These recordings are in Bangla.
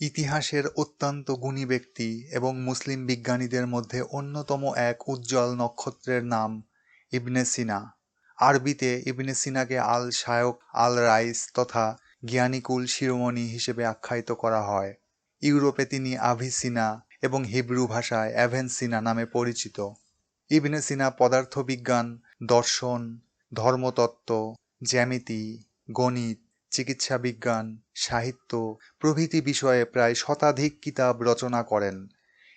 ইতিহাসের অত্যন্ত গুণী ব্যক্তি এবং মুসলিম বিজ্ঞানীদের মধ্যে অন্যতম এক উজ্জ্বল নক্ষত্রের নাম ইবনে সিনা। আরবিতে ইবনে সিনাকে আল শায়ক আল রাইস তথা জ্ঞানীকুল শিরোমণি হিসেবে আখ্যায়িত করা হয়। ইউরোপে তিনি আভিসিনা এবং হিব্রু ভাষায় অ্যাভেনসিনা নামে পরিচিত। ইবনে সিনা পদার্থবিজ্ঞান, দর্শন, ধর্মতত্ত্ব, জ্যামিতি, গণিত চিকিৎসা বিজ্ঞান, সাহিত্য প্রভৃতি বিষয়ে প্রায় শতাধিক কিতাব রচনা করেন।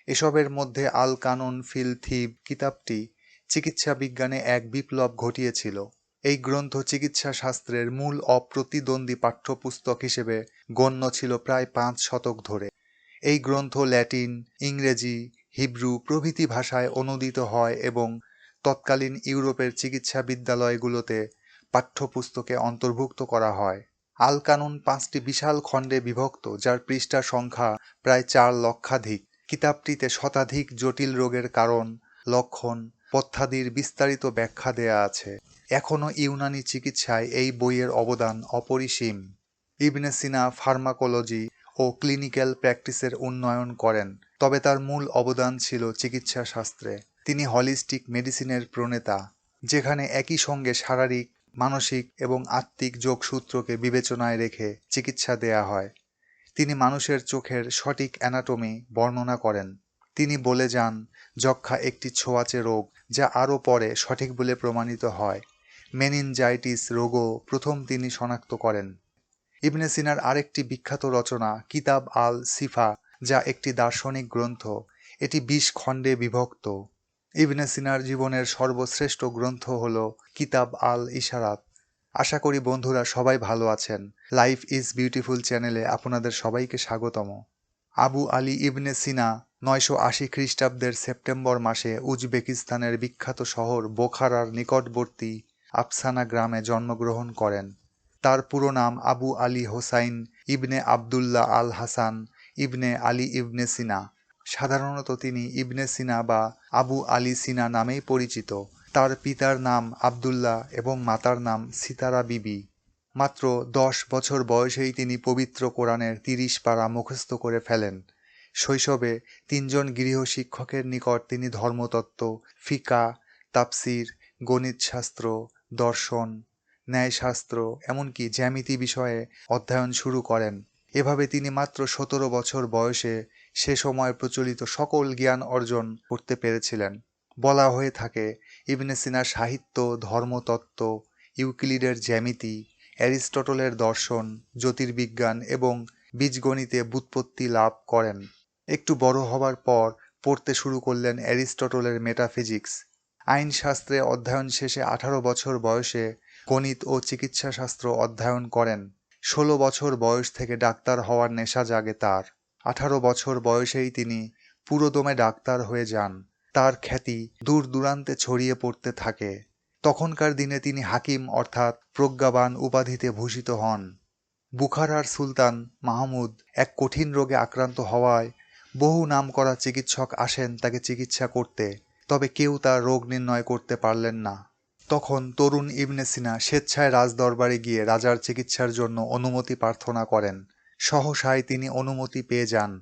এসবের মধ্যে আল কানুন, ফিল থিব কিতাবটি চিকিৎসা বিজ্ঞানে এক বিপ্লব ঘটিয়েছিল। এই গ্রন্থ চিকিৎসা শাস্ত্রের মূল অপ্রতিদ্বন্দ্বী পাঠ্যপুস্তক হিসেবে গণ্য ছিল প্রায় পাঁচ শতক ধরে। এই গ্রন্থ ল্যাটিন, ইংরেজি, হিব্রু প্রভৃতি ভাষায় অনুদিত হয় এবং তৎকালীন ইউরোপের চিকিৎসা বিদ্যালয়গুলোতে পাঠ্যপুস্তকে অন্তর্ভুক্ত করা হয়। আল কানুন পাঁচটি বিশাল খণ্ডে বিভক্ত, যার পৃষ্ঠা সংখ্যা প্রায় চার লক্ষাধিক। কিতাবটিতে শতাধিক জটিল রোগের কারণ, লক্ষণ, পথ্যাদির বিস্তারিত ব্যাখ্যা দেয়া আছে। এখনও ইউনানি চিকিৎসায় এই বইয়ের অবদান অপরিসীম। ইবনে সিনা ফার্মাকোলজি ও ক্লিনিক্যাল প্র্যাকটিসের উন্নয়ন করেন, তবে তার মূল অবদান ছিল চিকিৎসা শাস্ত্রে তিনি হলিস্টিক মেডিসিনের প্রণেতা, যেখানে একই সঙ্গে শারীরিক মানসিক এবং আত্মিক যোগসূত্রকে বিবেচনায় রেখে চিকিৎসা দেয়া হয়। তিনি মানুষের চোখের সঠিক অ্যানাটমি বর্ণনা করেন। তিনি বলে যান যক্ষা একটি ছোঁয়াচে রোগ যা আরও পরে সঠিক বলে প্রমাণিত হয়। মেনিনজাইটিস রোগও প্রথম তিনি শনাক্ত করেন। ইবনে সিনার আরেকটি বিখ্যাত রচনা, কিতাব আল সিফা যা একটি দার্শনিক গ্রন্থ, এটি বিশ খণ্ডে বিভক্ত। ইবনে সিনার জীবনের সর্বশ্রেষ্ঠ গ্রন্থ হল কিতাব আল ইশারাত আশা করি বন্ধুরা সবাই ভালো আছেন। লাইফ ইজ বিউটিফুল চ্যানেলে আপনাদের সবাইকে স্বাগতম। আবু আলী ইবনে সিনা নয়শো আশি খ্রিস্টাব্দের সেপ্টেম্বর মাসে উজবেকিস্তানের বিখ্যাত শহর বোখারার নিকটবর্তী আফসানা গ্রামে জন্মগ্রহণ করেন। তার পুরো নাম আবু আলী হোসাইন ইবনে আবদুল্লাহ আল হাসান ইবনে আলী ইবনে সিনা। সাধারণত তিনি ইবনে সিনা বা আবু আলী সিনা নামেই পরিচিত। তার পিতার নাম আবদুল্লাহ এবং মাতার নাম সিতারা বিবি। মাত্র দশ বছর বয়সেই তিনি পবিত্র কোরআনের তিরিশ পারা মুখস্থ করে ফেলেন। শৈশবে তিনজন গৃহ শিক্ষকের নিকট তিনি ধর্মতত্ত্ব, ফিকা তাপসির গণিতশাস্ত্র, দর্শন, ন্যায়শাস্ত্র এমনকি জ্যামিতি বিষয়ে অধ্যয়ন শুরু করেন। এভাবে তিনি মাত্র সতেরো বছর বয়সে সে সময় প্রচলিত সকল জ্ঞান অর্জন করতে পেরেছিলেন। বলা হয়ে থাকে, ইবনে সিনা সাহিত্য, ধর্মতত্ত্ব, ইউক্লিডের জ্যামিতি, অ্যারিস্টটলের দর্শন, জ্যোতির্বিজ্ঞান এবং বীজগণিতে বুৎপত্তি লাভ করেন। একটু বড় হবার পর পড়তে শুরু করলেন অ্যারিস্টটলের মেটাফিজিক্স। আইনশাস্ত্রে অধ্যয়ন শেষে আঠারো বছর বয়সে গণিত ও চিকিৎসাশাস্ত্র অধ্যয়ন করেন। ষোলো বছর বয়স থেকে ডাক্তার হওয়ার নেশা জাগে তার। আঠারো বছর বয়সেই তিনি পুরোদমে ডাক্তার হয়ে যান। তার খ্যাতি দূর দূরান্তে ছড়িয়ে পড়তে থাকে। তখনকার দিনে তিনি হাকিম অর্থাৎ প্রজ্ঞাবান উপাধিতে ভূষিত হন। বুখারার সুলতান মাহমুদ এক কঠিন রোগে আক্রান্ত হওয়ায় বহু নামকরা চিকিৎসক আসেন তাকে চিকিৎসা করতে, তবে কেউ তার রোগ নির্ণয় করতে পারলেন না। তখন তরুণ ইবনে সিনা স্বেচ্ছায় রাজদরবারে গিয়ে রাজার চিকিৎসার জন্য অনুমতি প্রার্থনা করেন। সহসায় তিনি অনুমতি পেয়ে যান।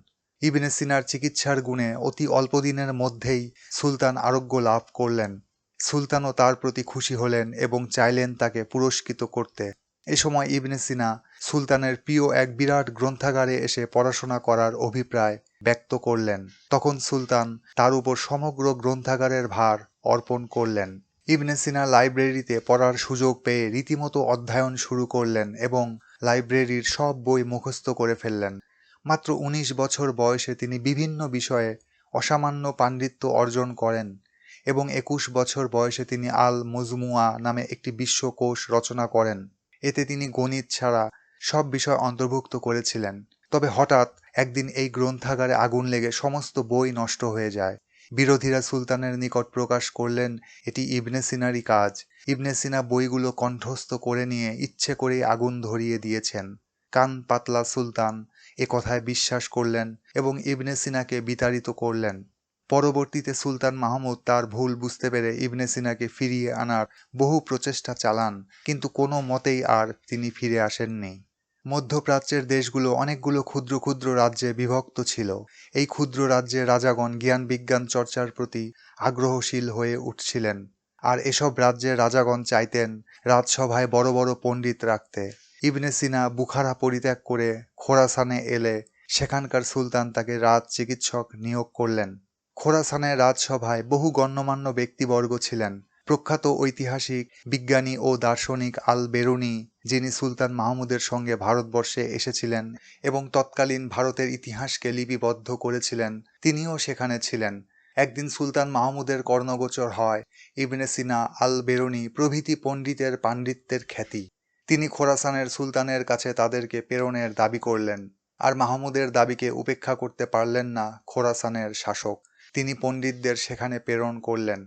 ইবনে সিনার চিকিৎসার গুণে অতি অল্প দিনের মধ্যেই সুলতান আরোগ্য লাভ করলেন। সুলতানও তার প্রতি খুশি হলেন এবং চাইলেন তাকে পুরস্কৃত করতে। এ সময় ইবনে সিনা সুলতানের প্রিয় এক বিরাট গ্রন্থাগারে এসে পড়াশোনা করার অভিপ্রায় ব্যক্ত করলেন। তখন সুলতান তার উপর সমগ্র গ্রন্থাগারের ভার অর্পণ করলেন। ইবনে সিনা লাইব্রেরিতে পড়ার সুযোগ পেয়ে রীতিমতো অধ্যয়ন শুরু করলেন এবং লাইব্রেরির সব বই মুখস্থ করে ফেললেন। মাত্র ১৯ বছর বয়সে তিনি বিভিন্ন বিষয়ে অসামান্য পাণ্ডিত্য অর্জন করেন এবং একুশ বছর বয়সে তিনি আল মজমুয়া নামে একটি বিশ্বকোষ রচনা করেন। এতে তিনি গণিত ছাড়া সব বিষয় অন্তর্ভুক্ত করেছিলেন। তবে হঠাৎ একদিন এই গ্রন্থাগারে আগুন লেগে সমস্ত বই নষ্ট হয়ে যায়। বিরোধীরা সুলতানের নিকট প্রকাশ করলেন এটি ইবনে সিনারই কাজ। ইবনে সিনা বইগুলো কণ্ঠস্থ করে নিয়ে ইচ্ছে করেই আগুন ধরিয়ে দিয়েছেন। কান পাতলা সুলতান এ কথায় বিশ্বাস করলেন এবং ইবনে সিনাকে বিতাড়িত করলেন। পরবর্তীতে সুলতান মাহমুদ তার ভুল বুঝতে পেরে ইবনে সিনাকে ফিরিয়ে আনার বহু প্রচেষ্টা চালান, কিন্তু কোনো মতেই আর তিনি ফিরে আসেননি। মধ্যপ্রাচ্যের দেশগুলো অনেকগুলো ক্ষুদ্র ক্ষুদ্র রাজ্যে বিভক্ত ছিল। এই ক্ষুদ্র রাজ্যের রাজাগণ জ্ঞান বিজ্ঞান চর্চার প্রতি আগ্রহশীল হয়ে উঠছিলেন। আর এসব রাজ্যের রাজাগণ চাইতেন রাজসভায় বড় বড় পণ্ডিত রাখতে। ইবনে সিনা বুখারা পরিত্যাগ করে খোরাসানে এলে সেখানকার সুলতান তাকে রাজ চিকিৎসক নিয়োগ করলেন। খোরাসানের রাজসভায় বহু গণ্যমান্য ব্যক্তিবর্গ ছিলেন। প্রখ্যাত ঐতিহাসিক, বিজ্ঞানী ও দার্শনিক আল বেরুনি, যিনি সুলতান মাহমুদের সঙ্গে ভারতবর্ষে এসেছিলেন এবং তৎকালীন ভারতের ইতিহাসকে লিপিবদ্ধ করেছিলেন, তিনিও সেখানে ছিলেন। একদিন সুলতান মাহমুদের কর্ণগোচর হয় ইবনে সিনা আল বেরুনি প্রভৃতি পণ্ডিতের পাণ্ডিত্যের খ্যাতি। তিনি খোরাসানের সুলতানের কাছে তাদেরকে প্রেরণের দাবি করলেন, আর মাহমুদের দাবিকে উপেক্ষা করতে পারলেন না খোরাসানের শাসক। তিনি পণ্ডিতদের সেখানে প্রেরণ করলেন।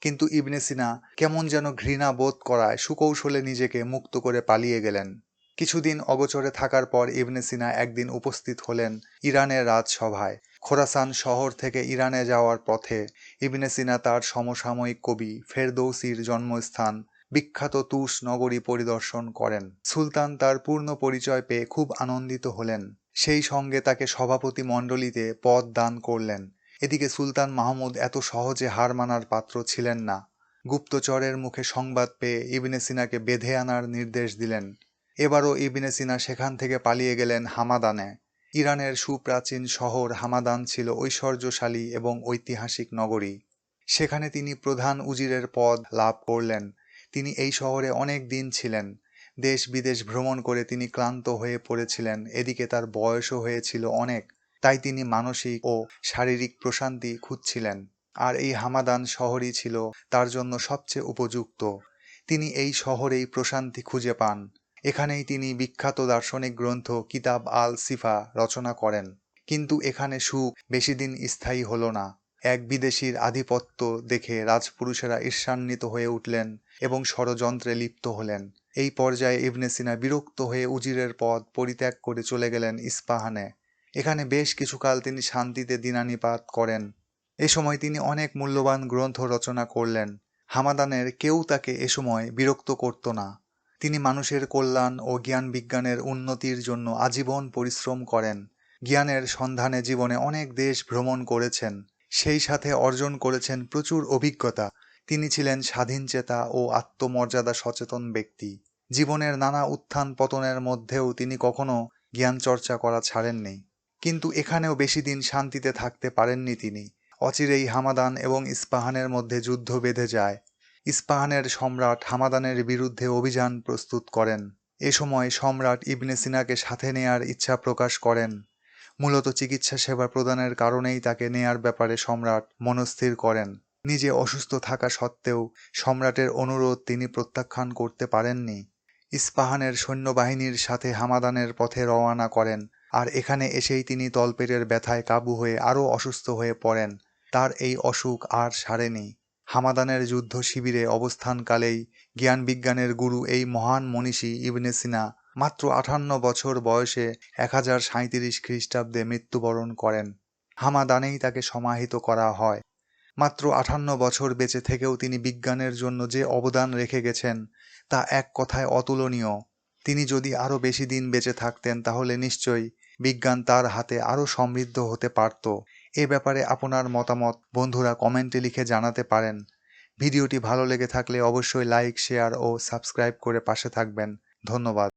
কিন্তু ইবনে সিনা কেমন যেন ঘৃণা বোধ করায় সুকৌশলে নিজেকে মুক্ত করে পালিয়ে গেলেন। কিছুদিন অগোচরে থাকার পর ইবনে সিনা একদিন উপস্থিত হলেন ইরানের রাজসভায়। খোরাসান শহর থেকে ইরানে যাওয়ার পথে ইবনে সিনা তার সমসাময়িক কবি ফেরদৌসির জন্মস্থান বিখ্যাত তুস নগরী পরিদর্শন করেন। সুলতান তার পূর্ণ পরিচয় পেয়ে খুব আনন্দিত হলেন। সেই সঙ্গে তাকে সভাপতি মণ্ডলীতে পদ দান করলেন। এদিকে সুলতান মাহমুদ এত সহজে হার মানার পাত্র ছিলেন না। গুপ্তচরের মুখে সংবাদ পেয়ে ইবনে সিনাকে বেঁধে আনার নির্দেশ দিলেন। এবারও ইবনে সিনা সেখান থেকে পালিয়ে গেলেন হামাদানে। ইরানের সুপ্রাচীন শহর হামাদান ছিল ঐশ্বর্যশালী এবং ঐতিহাসিক নগরী। সেখানে তিনি প্রধান উজিরের পদ লাভ করলেন। তিনি এই শহরে অনেক দিন ছিলেন। দেশ বিদেশ ভ্রমণ করে তিনি ক্লান্ত হয়ে পড়েছিলেন। এদিকে তার বয়সও হয়েছিল অনেক। তাই তিনি মানসিক ও শারীরিক প্রশান্তি খুঁজছিলেন। আর এই হামাদান শহরই ছিল তার জন্য সবচেয়ে উপযুক্ত। তিনি এই শহরেই প্রশান্তি খুঁজে পান। এখানেই তিনি বিখ্যাত দার্শনিক গ্রন্থ কিতাব আল সিফা রচনা করেন। কিন্তু এখানে সুখ বেশি দিন স্থায়ী হল না। এক বিদেশির আধিপত্য দেখে রাজপুরুষেরা ঈর্ষান্বিত হয়ে উঠলেন এবং ষড়যন্ত্রে লিপ্ত হলেন। এই পর্যায়ে ইবনে সিনা বিরক্ত হয়ে উজিরের পদ পরিত্যাগ করে চলে গেলেন ইস্পাহানে। এখানে বেশ কিছুকাল তিনি শান্তিতে দিনানিপাত করেন। এ সময় তিনি অনেক মূল্যবান গ্রন্থ রচনা করলেন। হামাদানের কেউ তাকে এ সময় বিরক্ত করত না। তিনি মানুষের কল্যাণ ও জ্ঞান বিজ্ঞানের উন্নতির জন্য আজীবন পরিশ্রম করেন। জ্ঞানের সন্ধানে জীবনে অনেক দেশ ভ্রমণ করেছেন। সেই সাথে অর্জন করেছেন প্রচুর অভিজ্ঞতা। তিনি ছিলেন স্বাধীনচেতা ও আত্মমর্যাদা সচেতন ব্যক্তি। জীবনের নানা উত্থান পতনের মধ্যেও তিনি কখনো জ্ঞান চর্চা করা ছাড়েননি। কিন্তু এখানেও বেশি দিন শান্তিতে থাকতে পারেননি তিনি। অচিরেই হামাদান এবং ইস্পাহানের মধ্যে যুদ্ধ বেঁধে যায়। ইস্পাহানের সম্রাট হামাদানের বিরুদ্ধে অভিযান প্রস্তুত করেন। এ সময় সম্রাট ইবনে সিনাকে সাথে নেয়ার ইচ্ছা প্রকাশ করেন। মূলত চিকিৎসা সেবা প্রদানের কারণেই তাকে নেয়ার ব্যাপারে সম্রাট মনস্থির করেন। নিজে অসুস্থ থাকা সত্ত্বেও সম্রাটের অনুরোধ তিনি প্রত্যাখ্যান করতে পারেননি। ইস্পাহানের সৈন্যবাহিনীর সাথে হামাদানের পথে রওয়ানা করেন। আর এখানে এসেই তিনি তলপেটের ব্যথায় কাবু হয়ে আরও অসুস্থ হয়ে পড়েন। তার এই অসুখ আর সারেনি। হামাদানের যুদ্ধ শিবিরে অবস্থানকালেই জ্ঞান বিজ্ঞানের গুরু এই মহান মনীষী ইবনে সিনা মাত্র আটান্ন বছর বয়সে এক হাজার সাঁইত্রিশ খ্রিস্টাব্দে মৃত্যুবরণ করেন। হামাদানেই তাকে সমাহিত করা হয়। মাত্র আঠান্ন বছর বেঁচে থেকেও তিনি বিজ্ঞানের জন্য যে অবদান রেখে গেছেন, তা এক কথায় অতুলনীয়। তিনি যদি আরও বেশি দিন বেঁচে থাকতেন, তাহলে নিশ্চয়ই বিজ্ঞান তার হাতে আরও সমৃদ্ধ হতে পারত। এ ব্যাপারে আপনার মতামত বন্ধুরা কমেন্টে লিখে জানাতে পারেন। ভিডিওটি ভালো লেগে থাকলে অবশ্যই লাইক, শেয়ার ও সাবস্ক্রাইব করে পাশে থাকবেন। ধন্যবাদ।